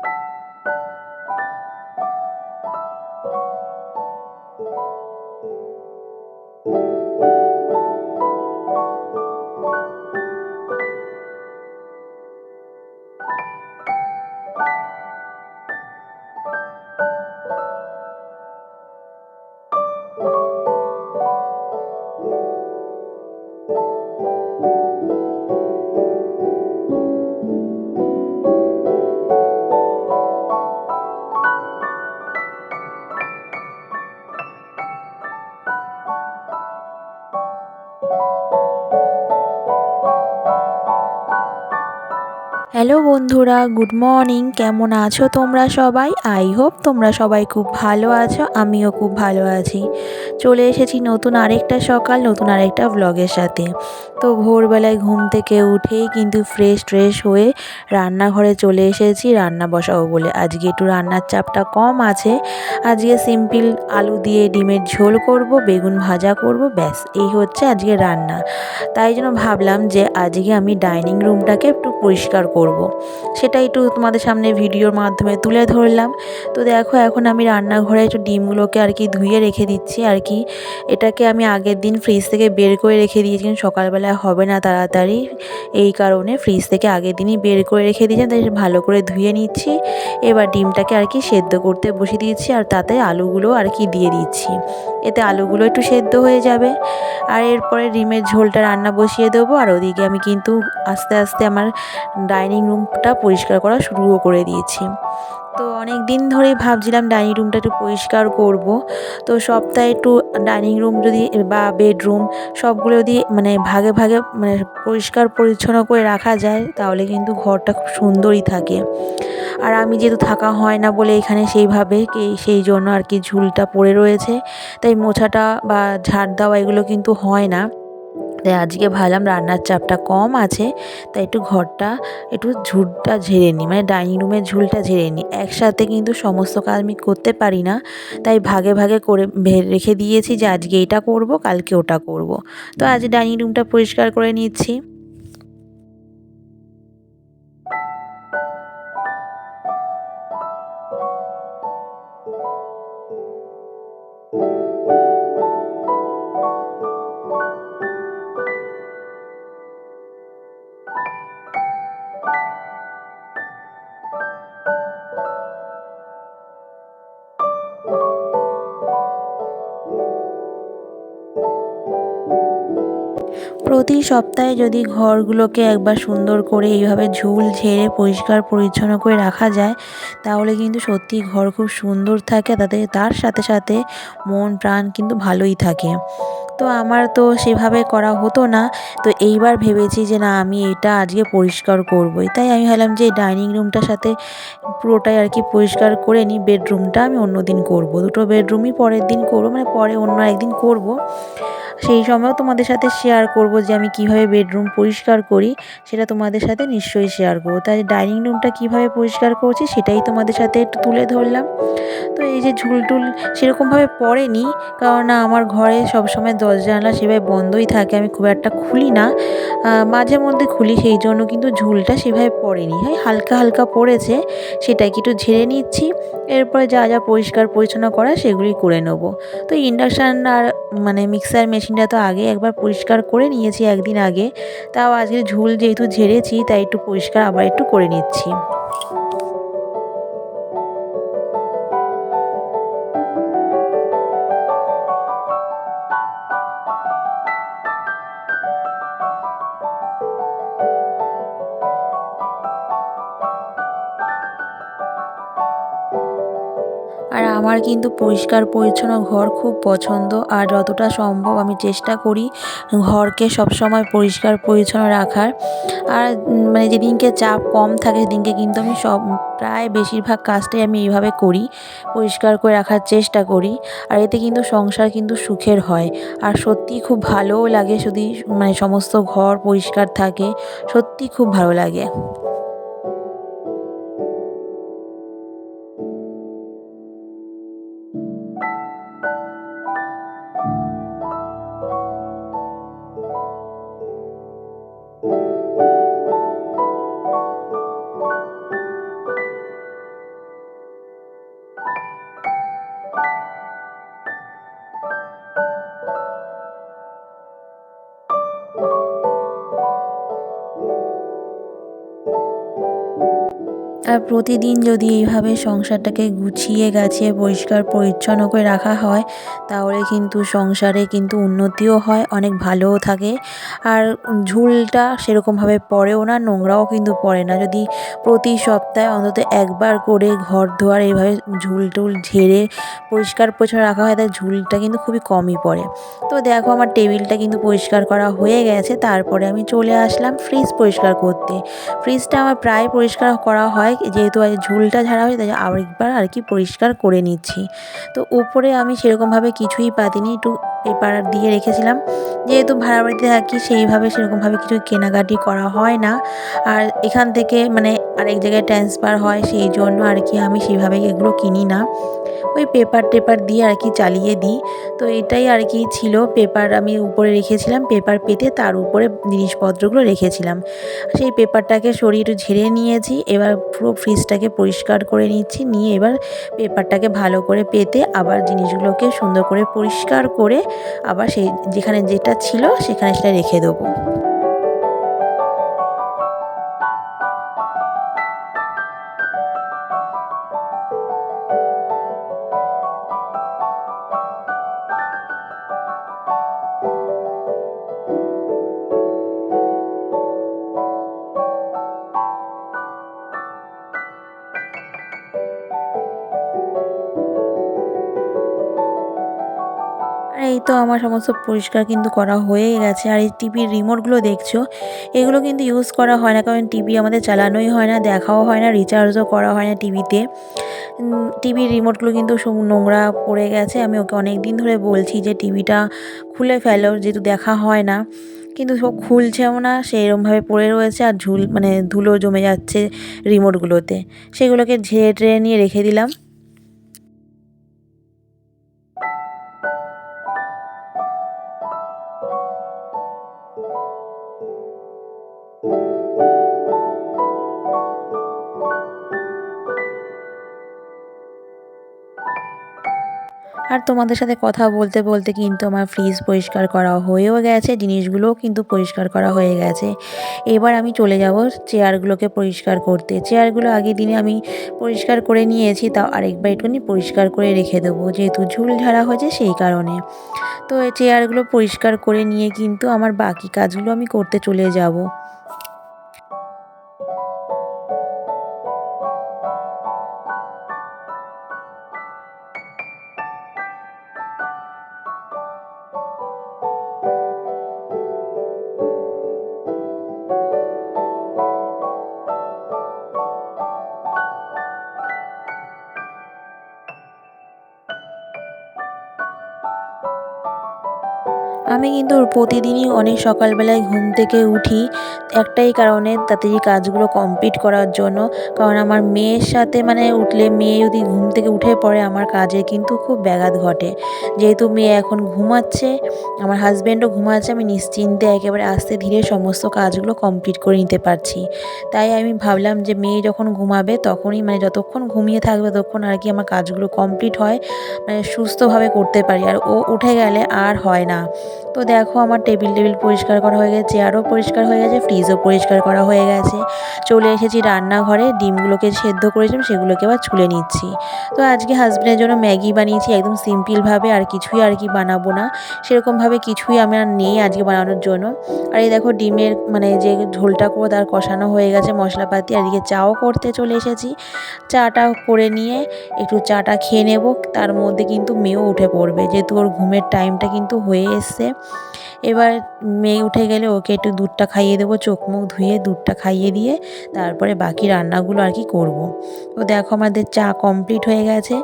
you বন্ধুরা good morning কেমন আছো তোমরা সবাই? আই হোপ তোমরা সবাই খুব ভালো আছো, আমিও খুব ভালো আছি। চলে এসেছি নতুন আরেকটা সকাল, নতুন আরেকটা ব্লগের সাথে। তো ভোরবেলায় ঘুম থেকে উঠেই কিন্তু ফ্রেশ ট্রেশ হয়ে রান্নাঘরে চলে এসেছি, রান্না বসাবো বলে। আজকে একটু রান্নার চাপটা কম আছে। আজকে সিম্পল আলু দিয়ে ডিমের ঝোল করব, বেগুন ভাজা করব, ব্যাস, এই হচ্ছে আজকে রান্না। তাই জন্য ভাবলাম যে আজকে আমি ডাইনিং রুমটাকে একটু পরিষ্কার করব। সেটা একটু তোমাদের সামনে ভিডিওর মাধ্যমে তুলে ধরলাম। তো দেখো, এখন আমি রান্নাঘরে একটু ডিমগুলোকে আর কি ধুয়ে রেখে দিচ্ছি, আর কি এটাকে আমি আগের দিন ফ্রিজ থেকে বের করে রেখে দিয়েছিলাম সকালবেলা হবে না তাড়াতাড়ি। এই কারণে ফ্রিজ থেকে আগের দিনই বের করে রেখে দিয়েছিলাম, তাই ভালো করে ধুয়ে নিচ্ছি। এবার ডিমটাকে আর কি সেদ্ধ করতে বসিয়ে দিয়েছি, আর তাতে আলুগুলো আর কি দিয়ে দিচ্ছি। এতে আলুগুলো একটু সেদ্ধ হয়ে যাবে। আর এরপরে ডিমের ঝোলটা রান্না বসিয়ে দেবো, আর ওদিকে আমি কিন্তু আস্তে আস্তে আমার ডাইনিং রুমটা পরিষ্কার করা শুরুও করে দিয়েছি। তো অনেক দিন ধরেই ভাবছিলাম ডাইনিং রুমটা একটু পরিষ্কার করব। তো সপ্তাহে একটু ডাইনিং রুম যদি বা বেডরুম সবগুলো যদি মানে ভাগে ভাগে মানে পরিষ্কার পরিচ্ছন্ন করে রাখা যায়, তাহলে কিন্তু ঘরটা খুব সুন্দরই থাকে। আর আমি যেহেতু থাকা হয় না বলে এখানে সেইভাবে সেই জন্য আর কি ঝুলটা পড়ে রয়েছে, তাই মোছাটা বা ঝাড় দেওয়া এগুলো কিন্তু হয় না। তাই আজকে ভাবলাম রান্নার চাপটা কম আছে, তাই একটু ঘরটা একটু ঝুলটা ঝেড়ে নিই মানে ডাইনিং রুমের ঝুলটা ঝেড়ে নিই। একসাথে কিন্তু সমস্ত কাজ আমি করতে পারি না, তাই ভাগে ভাগে করে রেখে দিয়েছি যে আজকে এটা করব, কালকে ওটা করব। তো আজ ডাইনিং রুমটা পরিষ্কার করে নিচ্ছি। প্রতি সপ্তাহে যদি ঘরগুলোকে একবার সুন্দর করে এইভাবে ঝুল ঝেড়ে পরিষ্কার পরিচ্ছন্ন করে রাখা যায়, তাহলে কিন্তু সত্যি ঘর খুব সুন্দর থাকে। তাতে, তার সাথে সাথে মন, প্রাণ কিন্তু ভালোই থাকে। তো আমার তো সেভাবে করা হতো না। তো এইবার ভেবেছি যে, না, আমি এটা আজকে পরিষ্কার করবই। তাই আমি ভাবলাম যে, ডাইনিং রুমটার সাথে পুরোটাই আর কি পরিষ্কার করে নিই। বেডরুমটা আমি অন্য দিন করব। দুটো বেডরুমই পরের দিন করব মানে পরে অন্য একদিন করব। সেই সময়ও তোমাদের সাথে শেয়ার করব যে আমি কীভাবে বেডরুম পরিষ্কার করি, সেটা তোমাদের সাথে নিশ্চয়ই শেয়ার করব। তাই ডাইনিং রুমটা কীভাবে পরিষ্কার করছি, সেটাই তোমাদের সাথে একটু তুলে ধরলাম। তো এই যে ঝুল টুল সেরকমভাবে পড়েনি, কারণ আমার ঘরে সবসময় দরজা জানলা সেভাবে বন্ধই থাকে, আমি খুব একটা খুলি না। মাঝে মধ্যে খুলি, সেই জন্য কিন্তু ঝুলটা সেভাবে পড়েনি। হয় হালকা হালকা পড়েছে, সেটাকে একটু ঝেড়ে নিচ্ছি, এরপরে যা যা পরিষ্কার পরিচ্ছন্ন করা সেগুলি করে নেব। তো ইন্ডাকশান আর মানে মিক্সার মেশিনটা তো আগে একবার পরিষ্কার করে নিয়েছি একদিন আগে। তাও আজকে ঝুল যেহেতু ঝেড়েছি, তাই একটু পরিষ্কার আবার একটু করে নিচ্ছি। আমার কিন্তু পরিষ্কার পরিচ্ছন্ন ঘর খুব পছন্দ। আর যতটা সম্ভব আমি চেষ্টা করি ঘরকে সবসময় পরিষ্কার পরিচ্ছন্ন রাখার। আর মানে যেদিনকে চাপ কম থাকে সেদিনকে কিন্তু আমি সব, প্রায় বেশিরভাগ কাজটাই আমি এইভাবে করি, পরিষ্কার করে রাখার চেষ্টা করি। আর এতে কিন্তু সংসার কিন্তু সুখের হয়। আর সত্যিই খুব ভালোও লাগে যদি মানে সমস্ত ঘর পরিষ্কার থাকে, সত্যি খুব ভালো লাগে। Thank you. আর প্রতিদিন যদি এইভাবে সংসারটাকে গুছিয়ে গাছিয়ে পরিষ্কার পরিচ্ছন্ন করে রাখা হয়, তাহলে কিন্তু সংসারে কিন্তু উন্নতিও হয়, অনেক ভালোও থাকে। আর ঝুলটা সেরকমভাবে পড়েও না, নোংরাও কিন্তু পড়ে না। যদি প্রতি সপ্তাহে অন্তত একবার করে ঘর ধোয়ার এইভাবে ঝুল টুল ঝেড়ে পরিষ্কার পরিচ্ছন্ন রাখা হয় তাই ঝুলটা কিন্তু খুবই কমই পড়ে। তো দেখো আমার টেবিলটা কিন্তু পরিষ্কার করা হয়ে গেছে, তারপরে আমি চলে আসলাম ফ্রিজ পরিষ্কার করতে। ফ্রিজটা আমার প্রায় পরিষ্কার করা হয় যেহেতু ঝুলটা ঝাড়া হয়েছে, তাই আরেকবার আর কি পরিষ্কার করে নিচ্ছি। তো উপরে আমি সেরকমভাবে কিছুই পাতিনি, একটু পেপার দিয়ে রেখেছিলাম। যেহেতু ভাড়া বাড়িতে থাকি, সেইভাবে সেরকমভাবে কিছু কেনাকাটি করা হয় না। আর এখান থেকে মানে আরেক জায়গায় ট্রান্সফার হয়, সেই জন্য আর কি আমি সেভাবে এগুলো কিনি না। ওই পেপার টেপার দিয়ে আর কি চালিয়ে দিই। তো এটাই আর কি ছিল পেপার আমি উপরে রেখেছিলাম পেপার পেতে তার উপরে জিনিসপত্রগুলো রেখেছিলাম। সেই পেপারটাকে সরিয়ে একটু ঝেড়ে নিয়েছি, এবার পুরো ফ্রিজটাকে পরিষ্কার করে নিচ্ছি, নিয়ে এবার পেপারটাকে ভালো করে পেতে আবার জিনিসগুলোকে সুন্দর করে পরিষ্কার করে আবার সেই যেখানে যেটা ছিল সেখানে সেটা রেখে দেবো। তো আমার সমস্ত পরিষ্কার কিন্তু করা হয়ে গেছে। আর এই টিভির রিমোটগুলো দেখছ, এগুলো কিন্তু ইউজ করা হয় না। কারণ টিভি আমাদের চালানোই হয় না, দেখাও হয় না রিচার্জও করা হয় না টিভিতে। টিভির রিমোটগুলো কিন্তু সব নোংরা পড়ে গেছে। আমি ওকে অনেক দিন ধরে বলছি যে টিভিটা খুলে ফেলো, যেহেতু দেখা হয় না। কিন্তু সব খুলছেও না, সেরমভাবে পড়ে রয়েছে আর ঝুল মানে ধুলো জমে যাচ্ছে রিমোটগুলোতে সেগুলোকে ঝেড়ে টেড়ে নিয়ে রেখে দিলাম। আর তোমাদের সাথে কথা বলতে বলতে কিন্তু আমার ফ্রিজ পরিষ্কার করা হয়েও গেছে, জিনিসগুলোও কিন্তু পরিষ্কার করা হয়ে গেছে। এবার আমি চলে যাব চেয়ারগুলোকে পরিষ্কার করতে। চেয়ারগুলো আগের দিনে আমি পরিষ্কার করে নিয়েছি, তাও আরেকবার একটুখানি পরিষ্কার করে রেখে দেবো। যেহেতু ঝুল ঝাড়া হয়েছে সেই কারণে। তো চেয়ারগুলো পরিষ্কার করে নিয়ে কিন্তু আমার বাকি কাজগুলো আমি করতে চলে যাব। আমি কিন্তু প্রতিদিনই অনেক সকালবেলায় ঘুম থেকে উঠি, একটাই কারণে তাড়াতাড়ি কাজগুলো কমপ্লিট করার জন্য। কারণ আমার মেয়ের সাথে মানে উঠলে মেয়ে যদি ঘুম থেকে উঠে পড়ে, আমার কাজে কিন্তু খুব ব্যাঘাত ঘটে। যেহেতু মেয়ে এখন ঘুমাচ্ছে, আমার হাজব্যান্ডও ঘুমাচ্ছে, আমি নিশ্চিন্তে একেবারে আস্তে ধীরে সমস্ত কাজগুলো কমপ্লিট করে নিতে পারছি। তাই আমি ভাবলাম যে মেয়ে যখন ঘুমাবে, তখনই মানে যতক্ষণ ঘুমিয়ে থাকবে, ততক্ষণ আর কি আমার কাজগুলো কমপ্লিট হয় মানে সুস্থভাবে করতে পারি। আর ও উঠে গেলে আর হয় না। তো দেখো আমার টেবিল টেবিল পরিষ্কার করা হয়ে গেছে, চেয়ারও পরিষ্কার হয়ে গেছে ফ্রিজও পরিষ্কার করা হয়ে গেছে। চলে এসেছি রান্নাঘরে, ডিমগুলোকে সেদ্ধ করেছিলাম, সেগুলোকে আবার ছুলে নিচ্ছি। তো আজকে হাজব্যান্ডের জন্য ম্যাগি বানিয়েছি, একদম সিম্পলভাবে আর কিছুই আর কি বানাবো না। সেরকমভাবে কিছুই আমার নেই আজকে বানানোর জন্য। আর এই দেখো ডিমের মানে যে ঝোলটা করব তার কষানো হয়ে গেছে মশলাপাতি, আর এদিকে চাও করতে চলে এসেছি। চাটা করে নিয়ে একটু চাটা খেয়ে নেব, তার মধ্যে কিন্তু মেয়েও উঠে পড়বে, যেহেতু ওর ঘুমের টাইমটা কিন্তু হয়ে এসছে। এবার মেয়ে উঠে গেলে ওকে একটু দুধটা খাইয়ে দেবো, চোখ মুখ ধুয়ে দুধটা খাইয়ে দিয়ে তারপরে বাকি রান্নাগুলো আর কি করব। তো দেখো আমাদের চা কমপ্লিট হয়ে গেছে।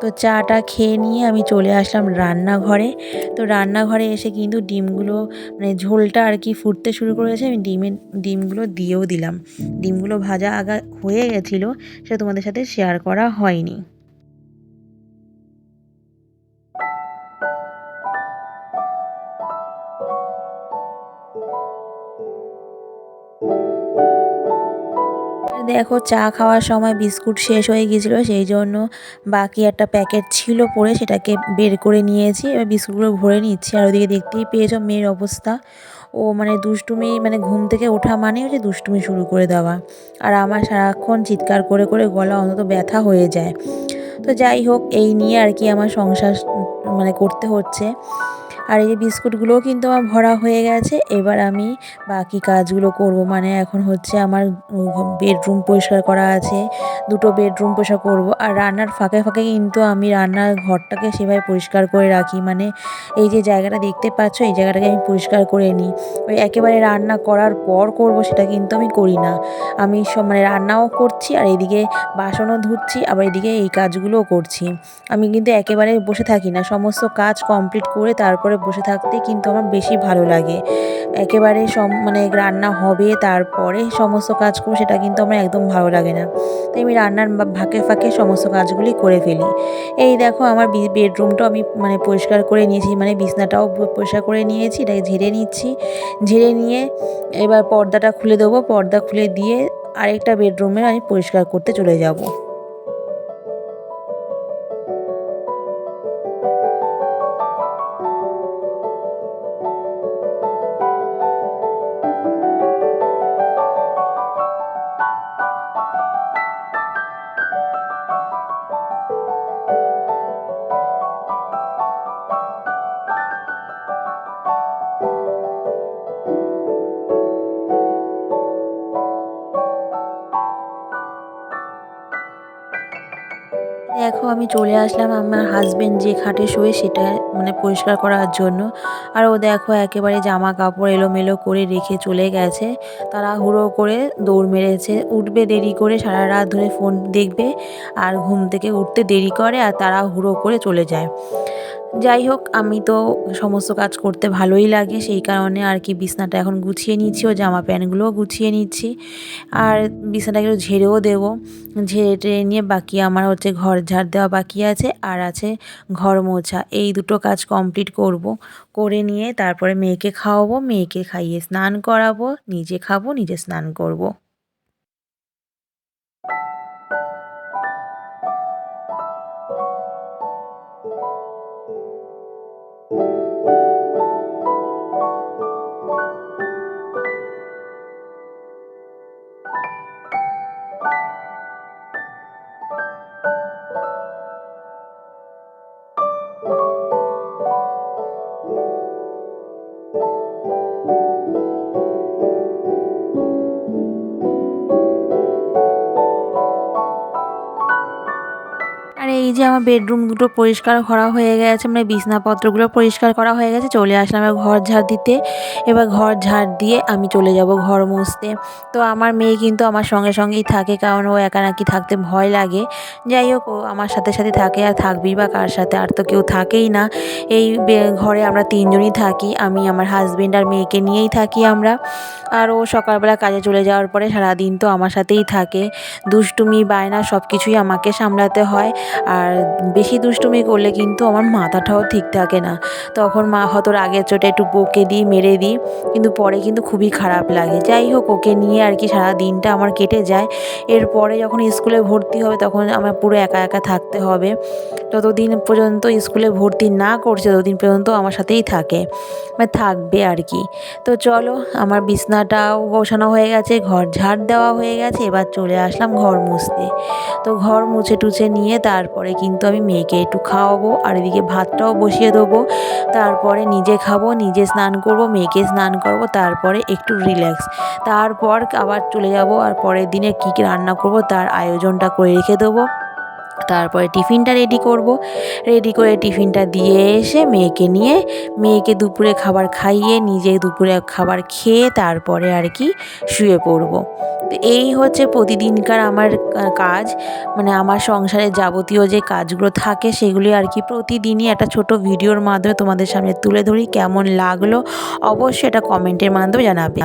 তো চাটা খেয়ে নিয়ে আমি চলে আসলাম রান্নাঘরে। তো রান্নাঘরে এসে কিন্তু ডিমগুলো মানে ঝোলটা আর কি ফুটতে শুরু করেছে, আমি ডিমের ডিমগুলো দিয়েও দিলাম। ডিমগুলো ভাজা আগা হয়ে গেছিল, সেটা তোমাদের সাথে শেয়ার করা হয়নি। দেখো, চা খাওয়ার সময় বিস্কুট শেষ হয়ে গিয়েছিল, সেই জন্য বাকি একটা প্যাকেট ছিল পড়ে সেটাকে বের করে নিয়েছি। এবার বিস্কুটগুলো ভরে নিচ্ছি। আর ওদিকে দেখতেই পেয়েছ মেয়ের অবস্থা। ও মানে দুষ্টুমি মানে ঘুম থেকে ওঠা মানেই হচ্ছে দুষ্টুমি শুরু করে দেওয়া। আর আমার সারাক্ষণ চিৎকার করে করে গলা অন্তত ব্যথা হয়ে যায়। তো যাই হোক, এই নিয়ে আর কি আমার সংসার মানে করতে হচ্ছে। আর এই যে বিস্কুটগুলোও কিন্তু আমার ভরা হয়ে গেছে। এবার আমি বাকি কাজগুলো করব। মানে এখন হচ্ছে আমার বেডরুম পরিষ্কার করা আছে। দুটো বেডরুম পরিষ্কার করব। আর রান্নার ফাঁকে ফাঁকে কিন্তু আমি রান্নার ঘরটাকে সেভাবে পরিষ্কার করে রাখি। মানে এই যে জায়গাটা দেখতে পাচ্ছ, এই জায়গাটাকে আমি পরিষ্কার করে নিই। ওই একেবারে রান্না করার পর করব সেটা কিন্তু আমি করি না। আমি সব মানে রান্নাও করছি আর এদিকে বাসনও ধুচ্ছি, আবার এদিকে এই কাজগুলোও করছি। আমি কিন্তু একেবারে বসে থাকি না। সমস্ত কাজ কমপ্লিট করে তারপরে বসে থাকতে কিন্তু আমার বেশি ভালো লাগে। একেবারে সম মানে রান্না হবে, তারপরে সমস্ত কাজ করব সেটা কিন্তু আমার একদম ভালো লাগে না। তাই আমি রান্নার ফাঁকে ফাঁকে সমস্ত কাজগুলি করে ফেলি। এই দেখো আমার বেডরুমটাও আমি মানে পরিষ্কার করে নিয়েছি মানে বিছনাটাও পরিষ্কার করে নিয়েছি, এটাকে ঝেড়ে নিচ্ছি। ঝেড়ে নিয়ে এবার পর্দাটা খুলে দেবো, পর্দা খুলে দিয়ে আরেকটা বেডরুমে আমি পরিষ্কার করতে চলে যাব। আমি চলে আসলাম আমার হাজব্যান্ড যে খাটে শুয়ে সেটা মানে পরিষ্কার করার জন্য। আর ও দেখো একেবারে জামা কাপড় এলোমেলো করে রেখে চলে গেছে। তারা হুড়ো করে দৌড় মেরেছে। উঠবে দেরি করে সারা রাত ধরে ফোন দেখবে। আর ঘুম থেকে উঠতে দেরি করে আর তারা হুড়ো করে চলে যায়। যাই হোক, আমি তো সমস্ত কাজ করতে ভালোই লাগে, সেই কারণে আর কি বিছনাটা এখন গুছিয়ে নিচ্ছি ও জামা প্যান্টগুলোও গুছিয়ে নিচ্ছি আর বিছনাটাকে একটু ঝেড়েও দেবো, ঝেড়ে টেড়ে নিয়ে বাকি আমার হচ্ছে ঘর ঝাড় দেওয়া বাকি আছে, আর আছে ঘর মোছা এই দুটো কাজ কমপ্লিট করব, করে নিয়ে তারপরে মেয়েকে খাওয়াবো, মেয়েকে খাইয়ে স্নান করাবো, নিজে খাব, নিজে স্নান করব। আমার বেডরুম দুটো পরিষ্কার করা হয়ে গেছে মানে বিছনাপত্রগুলো পরিষ্কার করা হয়ে গেছে, চলে আসলাম ঘর ঝাড় দিতে। এবার ঘর ঝাড় দিয়ে আমি চলে যাব ঘর মুছতে। তো আমার মেয়ে কিন্তু আমার সঙ্গে সঙ্গেই থাকে, কারণ ও একা নাকি থাকতে ভয় লাগে। যাই হোক, ও আমার সাথে সাথে থাকে, আর থাকবি বা কার সাথে? আর তো কেউ থাকেই না। এই ঘরে আমরা তিনজনই থাকি, আমি, আমার হাজব্যান্ড আর মেয়েকে নিয়েই থাকি আমরা। আর ও সকালবেলা কাজে চলে যাওয়ার পরে সারাদিন তো আমার সাথেই থাকে। দুষ্টুমি, বায়না সব কিছুই আমাকে সামলাতে হয়। আর বেশি দুষ্টুমি করলে কিন্তু আমার মাথাটাও ঠিক থাকে না। তখন মা হয়তো রাগের চোটে একটু বকে দিই, মেরে দিই, কিন্তু পরে কিন্তু খুবই খারাপ লাগে। যাই হোক, ওকে নিয়ে আর কি সারা দিনটা আমার কেটে যায়। এরপরে যখন স্কুলে ভর্তি হবে তখন আমার পুরো একা একা থাকতে হবে। যতদিন পর্যন্ত স্কুলে ভর্তি না করছে, ততদিন পর্যন্ত আমার সাথেই থাকে। মানে থাকবে আর কি। তো চলো, আমার বিছনাটাও গোছানো হয়ে গেছে, ঘর ঝাড় দেওয়া হয়ে গেছে, এবার চলে আসলাম ঘর মুছতে। তো ঘর মুছে টুছে নিয়ে তারপরে কিন্তু আমি মেয়েকে একটু খাওয়াবো, আর এদিকে ভাতটাও বসিয়ে দেবো। তারপরে নিজে খাব, নিজে স্নান করব, মেয়েকে স্নান করব, তারপরে একটু রিল্যাক্স তারপর আবার চলে যাব, আর পরের দিনে কী কী রান্না করব, তার আয়োজনটা করে রেখে দেবো। তারপরে টিফিনটা রেডি করব। রেডি করে টিফিনটা দিয়ে এসে মেয়েকে নিয়ে, মেয়েকে দুপুরে খাবার খাইয়ে, নিজে দুপুরে খাবার খেয়ে তারপরে আর কি শুয়ে পড়ব। তো এই হচ্ছে প্রতিদিনকার আমার কাজ। মানে আমার সংসারে যাবতীয় যে কাজগুলো থাকে সেগুলি আর কি প্রতিদিনই একটা ছোট ভিডিওর মাধ্যমে তোমাদের সামনে তুলে ধরি, কেমন লাগল? অবশ্যই এটা কমেন্টের মাধ্যমে জানাবে।